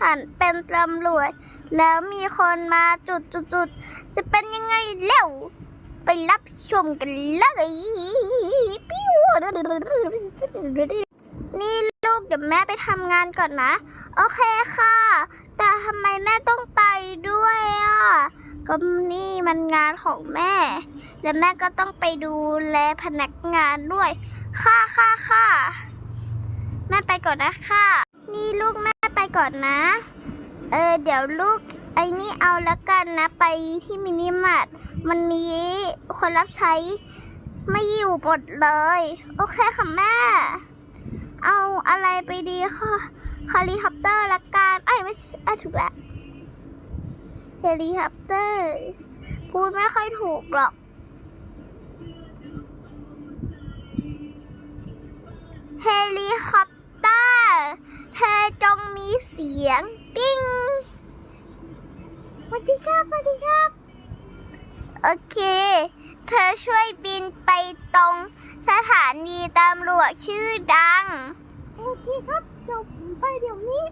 หันเป็นตำรวจ แล้วมีคนมาจุดจุดจุดจะเป็นยังไงเล่าไปรับชมกันเลยปิ้วนี่ลูกเดี๋ยวแม่ไปทำงานก่อนนะ โอเคค่ะ แต่ทำไมแม่ต้องไปด้วยอะก็นี่มันงานของแม่ และแม่ก็ต้องไปดูแลพนักงานด้วย ค่ะค่ะค่ะแม่ไปก่อนนะค่ะ นี่ลูกแม่ไปก่อนนะ เออเดี๋ยวลูกไอ้นี่เอาละกันนะไปที่มินิมาร์ทวันนี้คนรับใช้ไม่อยู่หมดเลย โอเคค่ะแม่ เอาอะไรไปดีค่ะคาลิคอปเตอร์ละกันไอ้ไม่ใช่อะถูกแล้วเฮลิคอปเตอร์ พูดไม่ค่อยถูกหรอกเฮลิคอปเตอร์ เธอจงมีเสียง ปิ้งสวัสดีครับสวัสดีครับ โอเค เธอช่วยบินไปตรงสถานีตำรวจชื่อดัง โอเคครับจบไปเดี๋ยวนี้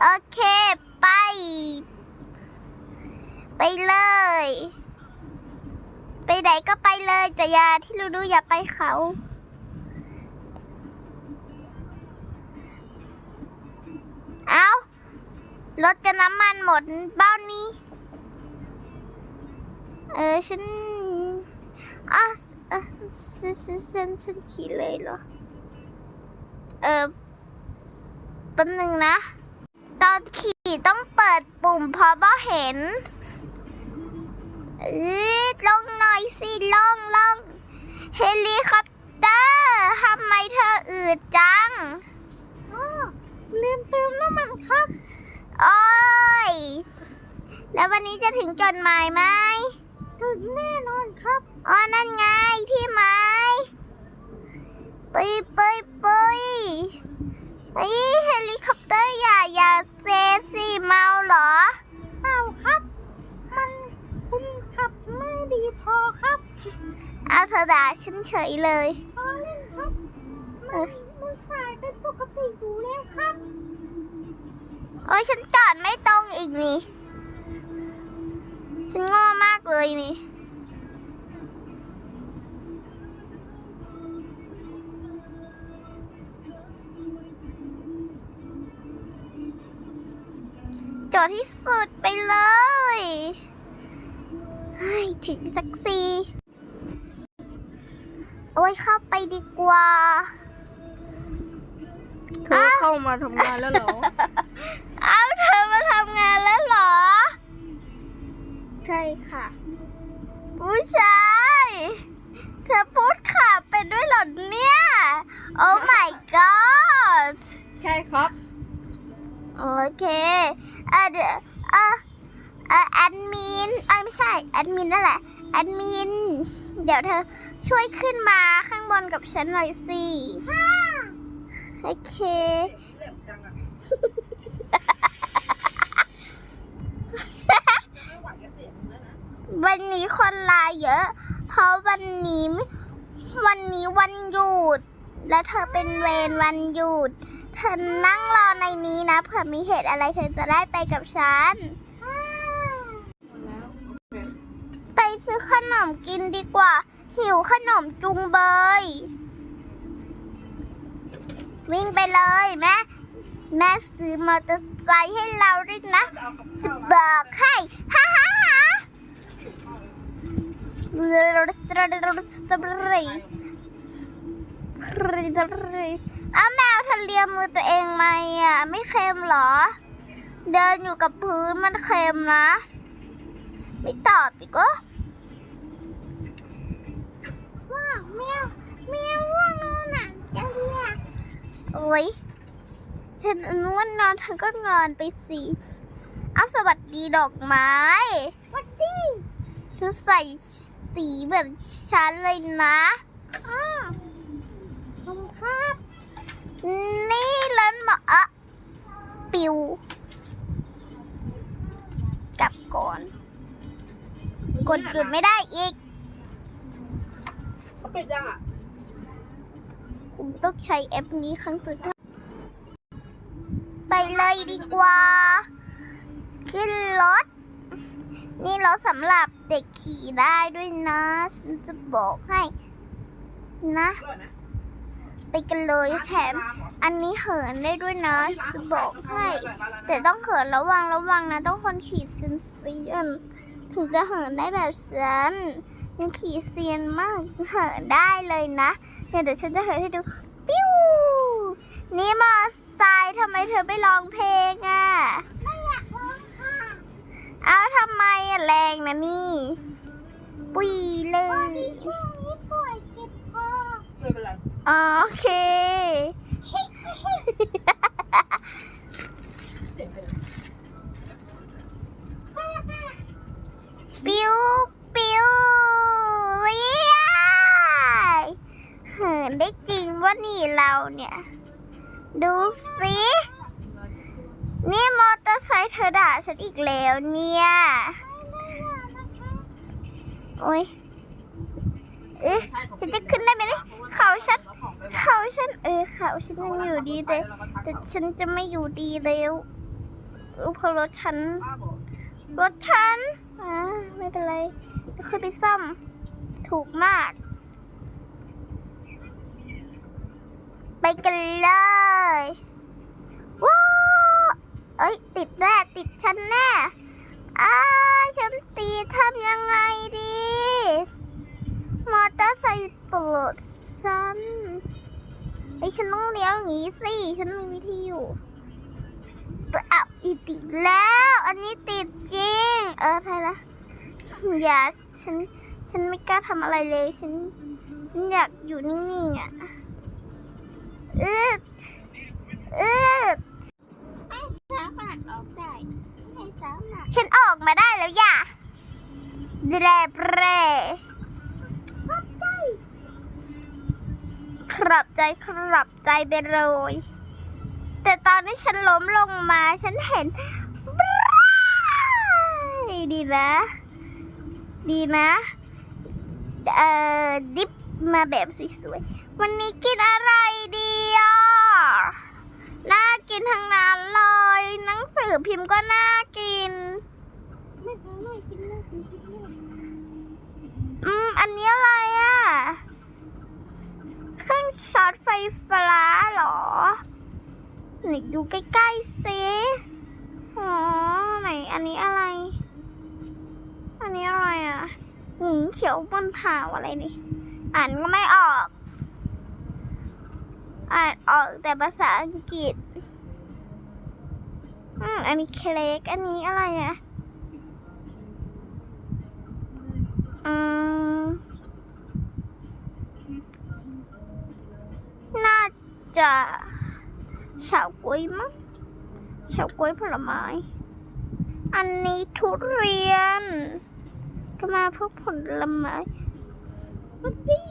โอเค ไป ไปเลย ไปไหนก็ไปเลยแต่อย่าที่รู้ดูอย่าไปเขา เอารถกับน้ำมันหมดบ้านนี้ เออฉันอะเอ่อฉันฉันฉันฉันขี่เลยเหรอ เออแป๊บนึงนะ ตอนขี่ต้องเปิดปุ่มพราะบ่เห็นเออลงหน่อยสิลงลงเฮลิคอปเตอร์ทำไมเธออืดจัง ลืมเติมน้ำมันครับ โอ้ย แล้ววันนี้จะถึงจดหมายไหมถึงแน่นอนครับ อ๋อ นั่นไงที่ไม้ปุยปุยปุยเฮ้ยเฮลิคอปเตอร์อย่าอย่าเซสิเมาเหรอเปล่าครับ มันคุณขับไม่ดีพอครับ เอาเธอด่าฉันเฉยเลยพอเล่นครับ มันมันสายเป็นปกติอยู่แล้วครับ โอ้ยฉันจอดไม่ตรงอีกนี่ ฉันโง่มากเลยนี่จอดที่สุดไปเลยเฮ้ยถึงสักทีโอ้ยเข้าไปดีกว่า เธอเข้ามาทำงานแล้วเหรอ เอาเธอมาทำงานแล้วเหรอ ใช่ค่ะ ผู้ชาย เธอพูดขับไปด้วยเหรอเนี่ย โอ้ my god ใช่ครับโอเค เออเดี๋ยวเออเออแอดมินเอ้ยไม่ใช่ แอดมินนั่นแหละ แอดมิน เดี๋ยวเธอช่วยขึ้นมาข้างบนกับฉันหน่อยสิ โอเควั นนี้คนลาเยอะ เพราะวันนี้วันนี้วันหยุด แล้วเธอเป็นเวรวันหยุด เธอนั่งรอในนี้นะเผื่อมีเหตุอะไรเธอจะได้ไปกับฉัน ไปซื้อขนมกินดีกว่า หิวขนมจุงเบย วิ่งไปเลยแม่แม่ซื้อมอเตอร์ไซค์ให้เราด้วยนะ จะบอกให้ฮ่าฮ่าฮ่า อาแมวเธอเลียมือตัวเองไหมอะ ไม่เค็มหรอ เดินอยู่กับพื้นมันเค็มนะ ไม่ตอบอีกก็ว้าวแมวแมวว่านอนอะจะเรียกโอ้ยเธอนวดนอนเธอก็นอนไปสิเอาสวัสดีดอกไม้สวัสดีเธอใส่ สีเหมือนฉันเลยนะอ้าวขอบคุณครับ นี่ร้านหมาอะปิว กลับก่อน กดหยุดไม่ได้อีก เขาปิดยังอะผมต้องใช้แอปนี้ครั้งสุดท้าย ไปเลยดีกว่า ขึ้นรถ นี่รถสำหรับเด็กขี่ได้ด้วยนะ ฉันจะบอกให้นะ ไปกันเลยแถมอันนี้เหินได้ด้วยนะจะบอกให้ แต่ต้องเหินระวังระวังนะ ต้องคนขี่เซียนเซียนถึงจะเหินได้แบบฉันยังขี่เซียนมากเหินได้เลยนะเนี่ยเดี๋ยวฉันจะเหินให้ดูปิ้วนี่มอไซค์ทำไมเธอไม่ร้องเพลงอะ ไม่อยากร้องค่ะ เอาทำไมอะแรงนะนี่ ปุยเลยช่วงนี้ป่วยเจ็บคอไม่เป็นไรอ๋อโอเคเด็กเลยปิ้วปิ้ววิยายเหินได้จริงว่านี่เราเนี่ย ดูสินี่ มอเตอร์ไซค์เธอด่าฉันอีกแล้วเนี่ย โอ้ยเอ๊ะฉันจะขึ้นได้ไหมเนี่ยเขาฉัน เขาฉัน เออเขาฉันยังอยู่ดีแต่แต่ฉันจะไม่อยู่ดีแล้วเพราะรถฉัน รถฉันอ่าไม่เป็นไรเดี๋ยวค่อยไปซ่อม ถูกมาก ไปกันเลย ว้า เอ้ย ติดแน่ติดฉันแน่อ้าฉันตีทำยังไงดี มอเตอร์ไซค์ปลดฉันไอฉันต้องเลี้ยวอย่างนี้สิ ฉันมีวิธีอยู่อ้าวอีติดแล้ว อันนี้ติดจริง เออใช่ละอย่าฉัน ฉันไม่กล้าทำอะไรเลย ฉัน ฉันอยากอยู่นิ่งๆอะ อืดอืดามารถออกได้ไม่สามารถฉันออกมาได้แล้วย่าเดรเบรครับใจครับใจไปเลยแต่ตอนที่ฉันล้มลงมาฉันเห็นดีนะดีนะเอ่อดิฟมาแบบสวยๆ วันนี้กินอะไรดีอะ น่ากินทั้งนั้นเลย หนังสือ พิมพ์ก็น่ากินไม่ไม่กินไม่กิน อืม อันนี้อะไรอะ เครื่องช็อตไฟฟ้าหรอ ไหนดูใกล้ๆสิอ๋อไหน อันนี้อะไร อันนี้อะไรอะหืมเขียวบนผ่าวอะไรนี่ อ่านก็ไม่ออก อ่านออกแต่ภาษาอังกฤษ อันนี้เค้ก อันนี้อะไรอะอืมน่าจะเฉาก๊วยมั้งเฉาก๊วยผลไม้ อันนี้ทุเรียน ก็มาพวกผลไม้มาดิ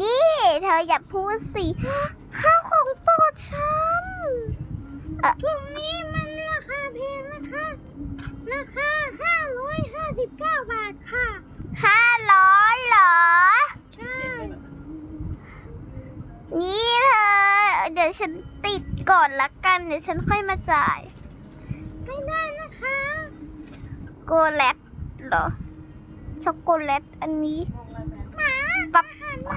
นี่ เธออย่าพูดสิข้าวของโปรดฉัน ตรงนี้มันราคาแพงนะคะ ราคา559บาทค่ะ500เหรอ ใช่ นี่เธอ เดี๋ยวฉันติดก่อนละกัน เดี๋ยวฉันค่อยมาจ่าย ไม่ได้นะคะโกแลตเหรอ ช็อกโกแลตอันนี้ป๊อป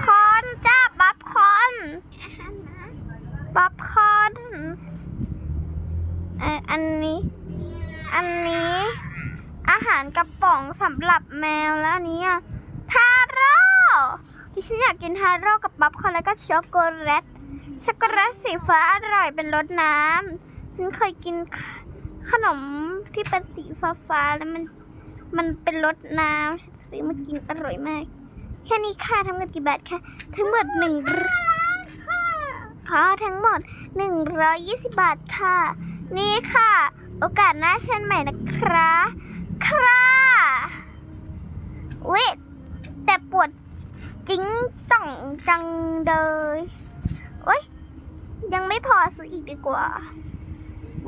คอร์นจ้าป๊อปคอร์นป๊อปคอร์นเอ่ออันนี้ อันนี้ อาหารกระป๋องสำหรับแมวแล้วนี้อะทาโร่ดิฉันอยากกินทาโร่กับป๊อปคอร์นแล้วก็ช็อกโกแลตช็อกโกแลตสีฟ้าอร่อยเป็นรสน้ำฉันเคยกินขนมที่เป็นสีฟ้าฟ้าๆแล้วมันมันเป็นรสน้ำฉันซื้อมากินอร่อยมาก แค่นี้ค่ะทั้งหมดกี่บาทคะทั้งหมดหนึ่งค่ะทั้งหมดหนึ่งร้อยยี่สิบบาทค่ะ นี่ค่ะ โอกาสหน้าเช่นใหม่นะคะค่ะอุ๊ยแต่ปวดจิ้งจ่องจังเลยโอ๊ยยังไม่พอซื้ออีกดีกว่า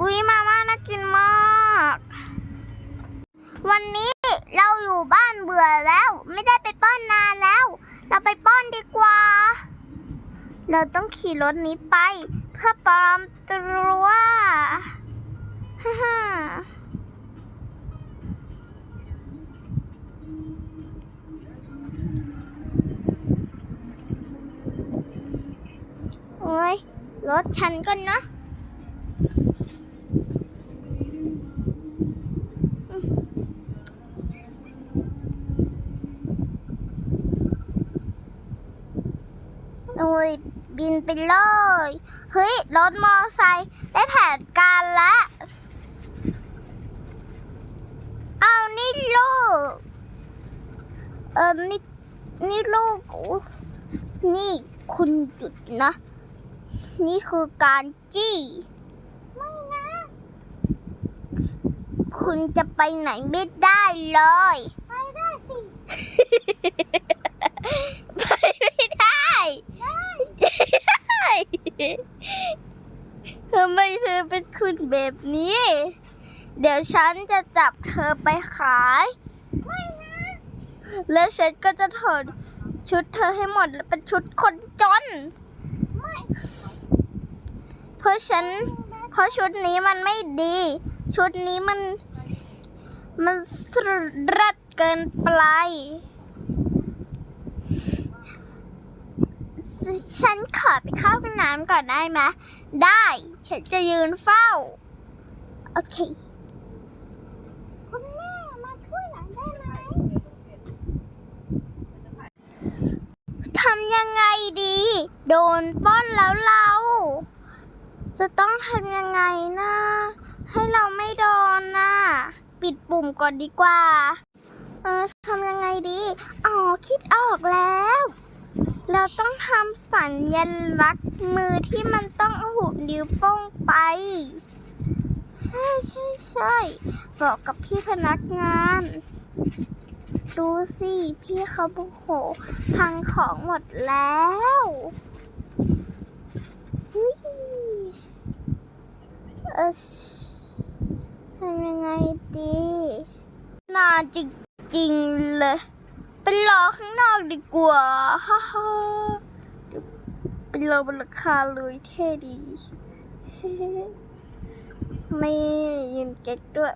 อุ้ยมาม่าน่ากินมาก วันนี้เราอยู่บ้านเบื่อแล้ว ไม่ได้ไปป้อนนานแล้ว เราไปป้อนดีกว่า เราต้องขี่รถนี้ไป เเพื่อปลอมตัวฮ่าฮ่าโอ้ยรถฉันก็นาะ บินไปเลย เฮ้ย รถมอไซค์ได้แผนการแล้วเอานี่ลูก เออนี่นี่ลูกโอ้นี่คุณหยุดนะ นี่คือการจี้ ไม่นะ คุณจะไปไหนไม่ได้เลย ไปได้สิ ไปไม่ได้ ได้ ทำไมเธอเป็นคุณแบบนี้ เดี๋ยวฉันจะจับเธอไปขาย ไม่นะ แล้วฉันก็จะถอดชุดเธอให้หมดแล้วเป็นชุดคนจน ไม่ เพราะฉัน เพราะชุดนี้มันไม่ดี ชุดนี้มัน มันสรัดเกินไป ฉันขอไปเข้าห้องน้ำก่อนได้ไหมได้ ฉันจะยืนเฝ้า โอเค คุณแม่มาช่วยหน่อยได้ไหมทำยังไงดี โดนป้อนแล้วเรา จะต้องทำยังไงนะ ให้เราไม่โดนนะปิดปุ่มก่อนดีกว่า เออทำยังไงดี อ๋อ คิดออกแล้ว เราต้องทำสัญลักษณ์มือที่มันต้องอาหูนิ้วโป้งไป ใช่ใช่ใช่บอกกับพี่พนักงาน ดูสิ พี่เขาโอ้โหพังของหมดแล้วเฮ้ยเออทำยังไงดี น่าจริงๆเลย ไปรอข้างนอกดีกว่าฮ่าฮ่าไปรอบนราคาเลยเท่ดี ไม่ยืนเก๊กด้วย